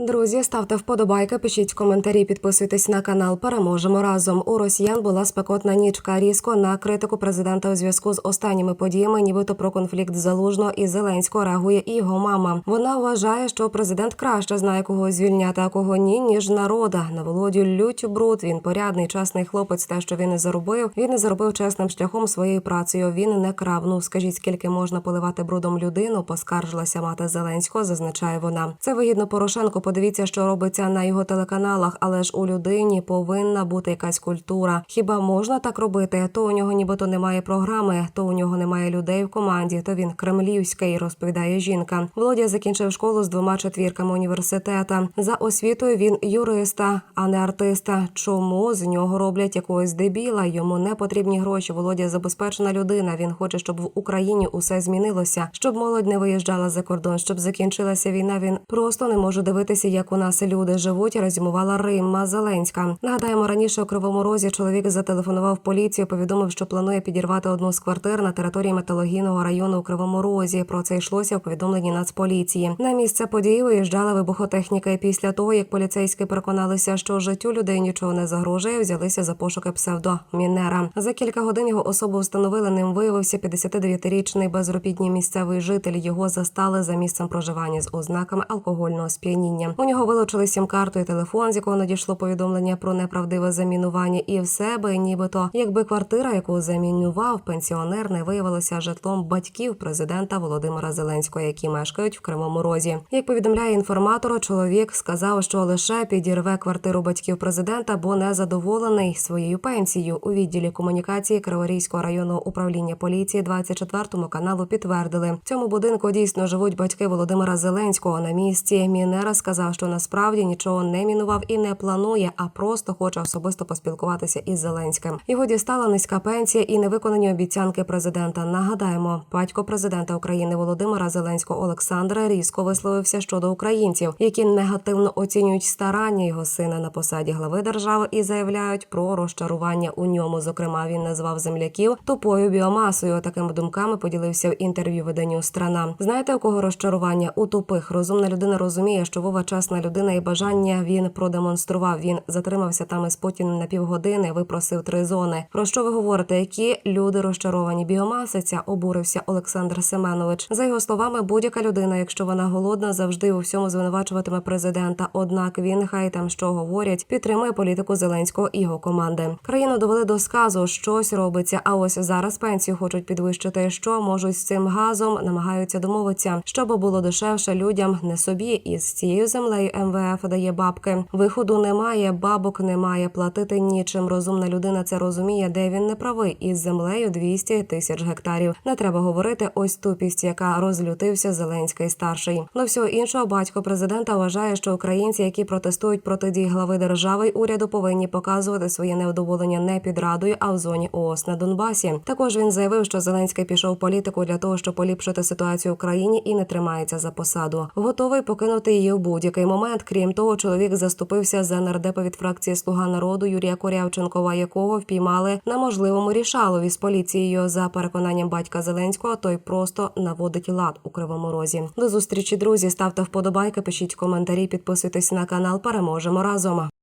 Друзі, ставте вподобайки, пишіть коментарі, підписуйтесь на канал. Переможемо разом. У росіян була спекотна нічка. Різко на критику президента у зв'язку з останніми подіями, нібито про конфлікт залужного і Зеленського реагує і його мама. Вона вважає, що президент краще знає, кого звільняти, а кого ні, ніж народа. На володю лють бруд. Він порядний, чесний хлопець. Те, що він не заробив, він не заробив чесним шляхом своєю працею. Він не крав. Ну скажіть, скільки можна поливати брудом людину? Поскаржилася мати Зеленського, зазначає вона. Це вигідно Порошенко. Подивіться, що робиться на його телеканалах, але ж у людині повинна бути якась культура. Хіба можна так робити? То у нього нібито немає програми, то у нього немає людей в команді. То він кремлівський, розповідає жінка. Володя закінчив школу з двома четвірками університета. За освітою він юриста, а не артиста. Чому з нього роблять якогось дебіла? Йому не потрібні гроші. Володя забезпечена людина. Він хоче, щоб в Україні усе змінилося, щоб молодь не виїжджала за кордон, щоб закінчилася війна. Він просто не може дивитися, як у нас люди живуть. Резюмувала Римма Зеленська. Нагадаємо, раніше у Кривому Розі чоловік зателефонував поліцію, повідомив, що планує підірвати одну з квартир на території металогійного району у Кривому Розі. Про це йшлося у повідомленні Нацполіції. На місце події виїжджала вибухотехніка. І після того, як поліцейські переконалися, що життю людей нічого не загрожує, взялися за пошуки псевдомінера. За кілька годин його особу встановили. Ним виявився 59-річний безробітний місцевий житель. Його застали за місцем проживання з ознаками алкогольного сп'яніння. У нього вилучили сім-карту і телефон, з якого надійшло повідомлення про неправдиве замінування, і в себе, нібито, якби квартира, яку замінював пенсіонер, не виявилася житлом батьків президента Володимира Зеленського, які мешкають в Кривому Розі. Як повідомляє інформатор, чоловік сказав, що лише підірве квартиру батьків президента, бо не задоволений своєю пенсією. У відділі комунікації Криворізького районного управління поліції 24 каналу підтвердили, в цьому будинку дійсно живуть батьки Володимира Зеленського. На місці Мінера сказав, що насправді нічого не мінував і не планує, а просто хоче особисто поспілкуватися із Зеленським. Його дістала низька пенсія і невиконані обіцянки президента. Нагадаємо, батько президента України Володимира Зеленського Олександра різко висловився щодо українців, які негативно оцінюють старання його сина на посаді глави держави і заявляють про розчарування у ньому. Зокрема, він назвав земляків тупою біомасою. Такими думками поділився в інтерв'ю виданню страна. Знаєте, у кого розчарування у тупих? Розумна людина розуміє, що Вова чесна людина і бажання він продемонстрував. Він затримався там із Путіним на півгодини. Випросив три зони. Про що ви говорите? Які люди розчаровані? Біомаси ця обурився Олександр Семенович. За його словами, будь-яка людина, якщо вона голодна, завжди у всьому звинувачуватиме президента. Однак він хай там що говорять, підтримує політику Зеленського і його команди. Країну довели до сказу, щось робиться. А ось зараз пенсію хочуть підвищити. Що можуть з цим газом, намагаються домовитися, щоб було дешевше людям, не собі. І з цією землею МВФ дає бабки. Виходу немає, бабок немає. Платити нічим. Розумна людина це розуміє, де він не правий. Із землею 200 тисяч гектарів. Не треба говорити ось тупість, яка розлютився Зеленський старший. До всього іншого, батько президента вважає, що українці, які протестують проти дій глави держави й уряду, повинні показувати своє невдоволення не під радою, а в зоні ООС на Донбасі. Також він заявив, що Зеленський пішов в політику для того, щоб поліпшити ситуацію в країні і не тримається за посаду. Готовий покинути її в будь-який момент. Крім того, чоловік заступився за нардепа від фракції Слуга народу Юрія Корявченкова, якого впіймали на можливому рішалові з поліцією. За переконанням батька Зеленського, той просто наводить лад у кривому розі. До зустрічі, друзі. Ставте вподобайки, пишіть коментарі, підписуйтесь на канал. Переможемо разом.